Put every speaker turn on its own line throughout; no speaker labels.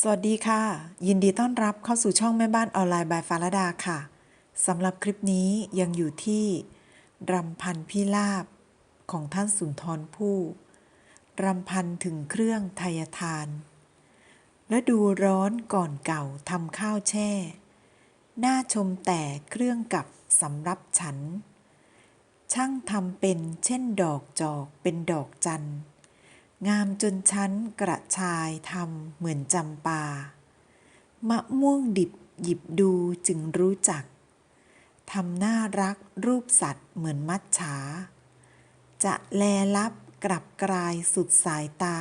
สวัสดีค่ะ ยินดีต้อนรับเข้าสู่ช่องแม่บ้านออนไลน์บายฟารดาค่ะสำหรับคลิปนี้ยังอยู่ที่รำพันพิลาบของท่านสุนทรภู่รำพันถึงเครื่องไทยทานและดูร้อนก่อนเก่าทำข้าวแช่ หน้าชมแต่เครื่องกับสำรับฉัน ช่างทำเป็นเช่นดอกจอกเป็นดอกจันทร์ งามจนชั้นกระชายทำเหมือนจำปา มะม่วงดิบหยิบดูจึงรู้จัก ทำน่ารักรูปสัตว์เหมือนมัดฉา จะแลลับกลับกลายสุดสายตา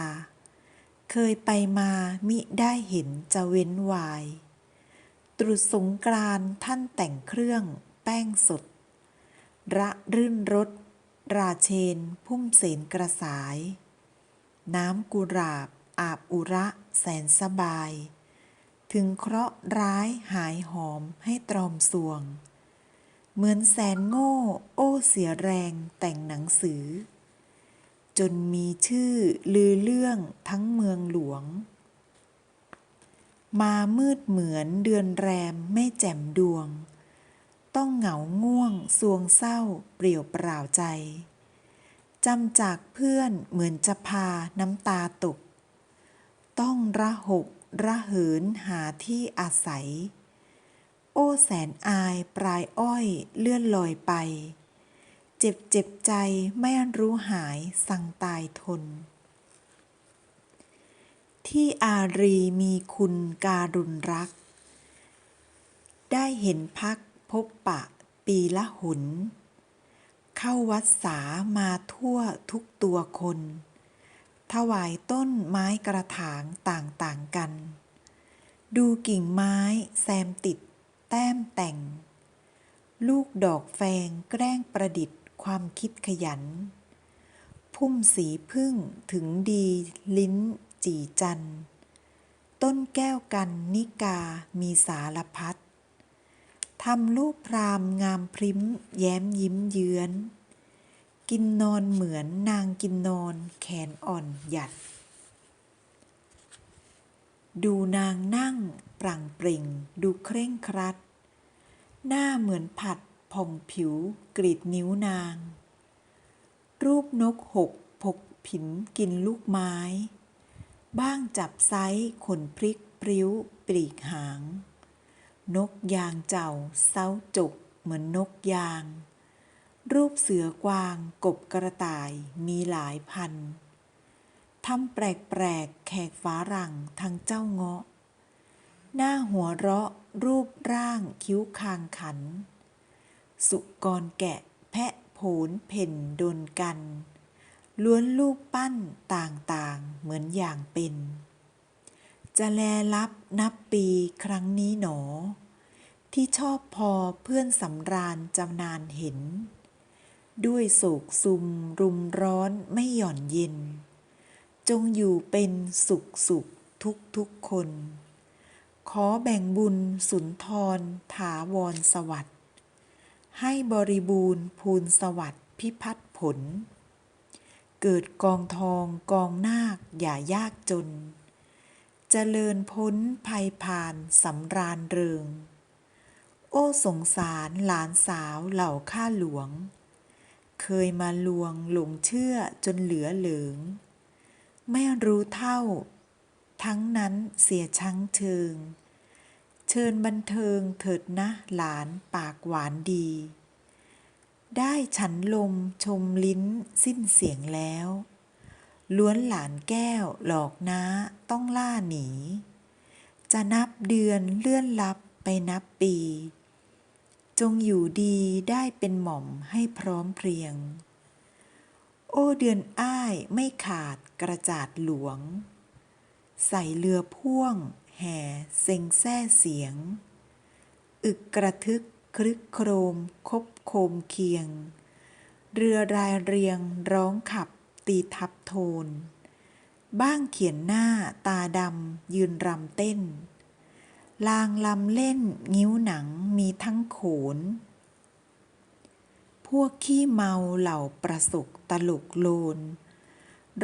เคยไปมามิได้เห็นจะเว้นวาย ตรุษสงกรานท่านแต่งเครื่องแป้งสด ระรื่นรสราเชนพุ่มเสนกระสาย น้ำกุหลาบ อาบอุระแสนสบาย ถึงเคราะห์ร้ายหายหอมให้ตรอมสวง เหมือนแสนโง่ โอ้เสียแรงแต่งหนังสือ จนมีชื่อลือเรื่องทั้งเมืองหลวง มามืดเหมือนเดือนแรมไม่แจ่มดวง ต้องเหงาง่วงสวงเศร้าเปลี่ยวเปล่าใจ จำจากเพื่อนเหมือนจะพาน้ำตาตก ต้องระหกระเหินหาที่อาศัย โอ้แสนอายปลายอ้อยเลื่อนลอยไป เจ็บเจ็บใจไม่รู้หายสั่งตายทน ที่อารีมีคุณการุณรัก ได้เห็นพักพบปะปีละหุน เข้าวัดสามาทั่วทุกตัวคน ถวายต้นไม้กระถางต่างๆกัน ดูกิ่งไม้แซมติด แต้มแต่ง ลูกดอกแฟงแกล้งประดิษฐ์ความคิดขยัน พุ่มสีพึ่งถึงดีลิ้นจีจัน ต้นแก้วกันนิกามีสารพัด ทำรูปพรามงามพริ้ม แย้มยิ้มเยื้อน กินนอนเหมือนนางกินนอน แขนอ่อนหยัด ดูนางนั่งปรังปร่งดูเคร่งครัด หน้าเหมือนผัดผ่องผิวกรีดนิ้วนาง รูปนกหกพกผินกินลูกไม้ บ้างจับไซส์ขนพริกปริ้วปลีกหาง นกยางเจ้าเซาจกเหมือนนกยาง รูปเสือกวางกบกระต่ายมีหลายพันทำแปลกๆแขกฟ้ารังทั้งเจ้าเงาะ หน้าหัวเราะรูปร่างคิ้วคางขัน สุกรแกะแพะโผนเพ่นดนกัน ล้วนรูปปั้นต่างๆเหมือนอย่างเป็น จะแลลับนับปีครั้งนี้หนอ ที่ชอบพอเพื่อนสำราญจำนานเห็น ด้วยโศกซุมรุมร้อนไม่หย่อนเย็น จงอยู่เป็นสุขสุขทุกทุกคน ขอแบ่งบุญสุนทรถาวรสวัสดิ์ให้บริบูรณ์ภูนสวัสดิ์พิพัฒน์ผล เกิดกองทองกองนาคอย่ายากจน เจริญพ้นภัยผ่านสำราญเริง โอ้สงสารหลานสาวเหล่าข้าหลวง เคยมาลวงหลงเชื่อจนเหลือเหลือง ไม่รู้เท่า ทั้งนั้นเสียชังเชิง เชิญบันเทิงเถิดนะหลานปากหวานดี ได้ฉันลมชมลิ้นสิ้นเสียงแล้ว ล้วนหลานแก้วหลอกน้าต้องล่าหนี จะนับเดือนเลื่อนลับไปนับปี จงอยู่ดีได้เป็นหม่อมให้พร้อมเพรียง โอ้เดือนอ้ายไม่ขาดกระจาดหลวง ใส่เรือพ่วง แห่เซ็งแซ่เสียง อึกกระทึกครึกโครมคบโคมเคียง เรือรายเรียงร้องขับ ตีทับโทน บ้างเขียนหน้าตาดำยืนรำเต้น ลางลำเล่นงิ้วหนังมีทั้งโขน พวกขี้เมาเหล่าประสกตลกโลน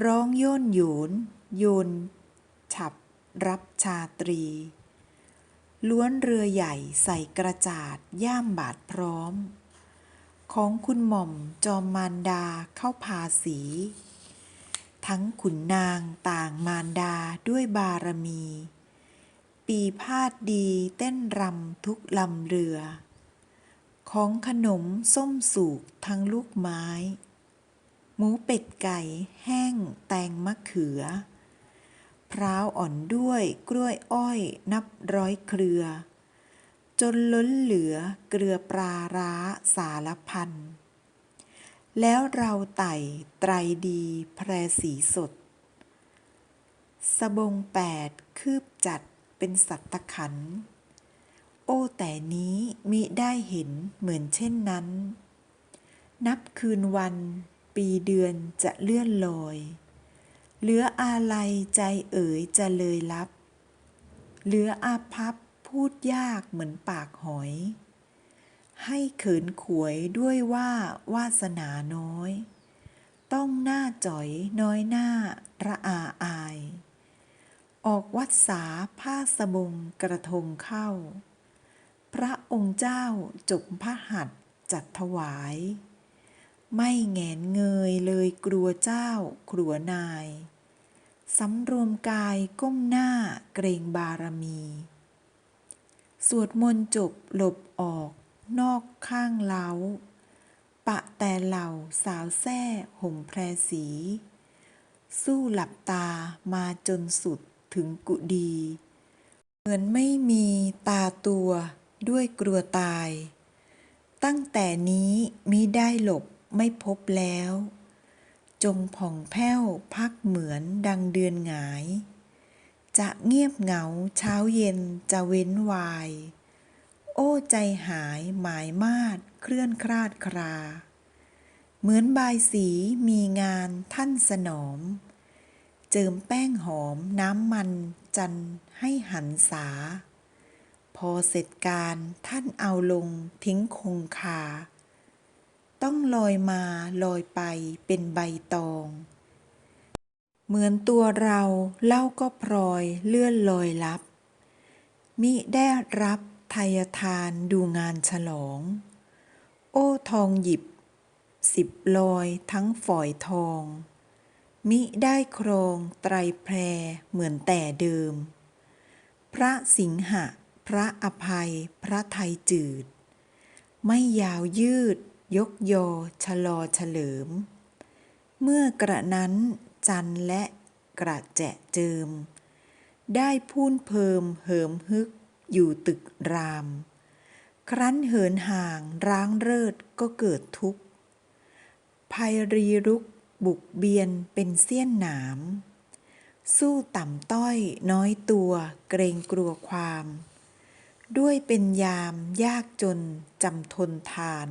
ร้องโยนโยน โยน ฉับรับชาตรี ล้วนเรือใหญ่ใส่กระจาดย่ามบาทพร้อมของคุณหม่อมจอมมารดาเข้าพาสี ทั้งขุนนางต่างมารดาด้วยบารมี ปีพาดดีเต้นรำทุกลำเรือ ของขนมส้มสูกทั้งลูกไม้ หมูเป็ดไก่แห้งแตงมะเขือ พร้าวอ่อนด้วยกล้วยอ้อยนับร้อยเครือ จนล้นเหลือเกลือปลาร้าสารพัน แล้วเราไต่ไตรดีแพรสีสด สบงแปดคืบจัดเป็นสัตตขัน โอ้แต่นี้มิได้เห็นเหมือนเช่นนั้น นับคืนวันปีเดือนจะเลื่อนลอย เหลืออาลัยใจเอ๋ยจะเลยลับ เหลืออาพับพูดยากเหมือนปากหอย ให้เขินขวยด้วยว่าวาสนาน้อย ต้องหน้าจ่อยน้อยหน้าระอาอาย ออกวัดสาผ้าสบงกระทงเข้า พระองค์เจ้าจบพระหัตจัดถวาย ไม่แงนเงยเลยกลัวเจ้ากลัวนายสำรวมกายก้มหน้าเกรงบารมี สวดมนต์จบหลบออก นอกข้างเล้า ปะแต่เหล่าสาวแท้ห่มแพรสี สู้หลับตามาจนสุดถึงกุดี เหมือนไม่มีตาตัวด้วยกลัวตาย ตั้งแต่นี้มิได้หลบไม่พบแล้ว จงผ่องแผ้วพักเหมือนดังเดือนหงาย จะเงียบเหงาเช้าเย็นจะเว้นวาย อ้ ใจหายหมายมาด เคลื่อนคลาดคราเหมือนบายสีมีงานท่านสนอม เจิมแป้งหอมน้ำมันจันให้หันษาพอเสร็จการท่านเอาลงทิ้งคงคา ต้องลอยมาลอยไปเป็นใบตอง เหมือนตัวเราเล่าก็พลอยเลื่อนลอยลับมิได้รับ ทยทานดูงานฉลอง โอ้ทองหยิบ สิบลอยทั้งฝอยทอง มิได้ครองไตรแพรเหมือนแต่เดิม พระสิงหะ พระอภัย พระไทยจืด ไม่ยาวยืด ยกยอชะลอเฉลิม เมื่อกระนั้นจันและกระแจะเจิม ได้พูนเพิ่มเหิมฮึก อยู่ตึกราม ครั้นเหินห่างร้างเริดก็เกิดทุกข์ภัยรีรุกบุกเบียนเป็นเสี้ยนหนาม สู้ต่ำต้อยน้อยตัวเกรงกลัวความ ด้วยเป็นยามยากจนจำทนทาน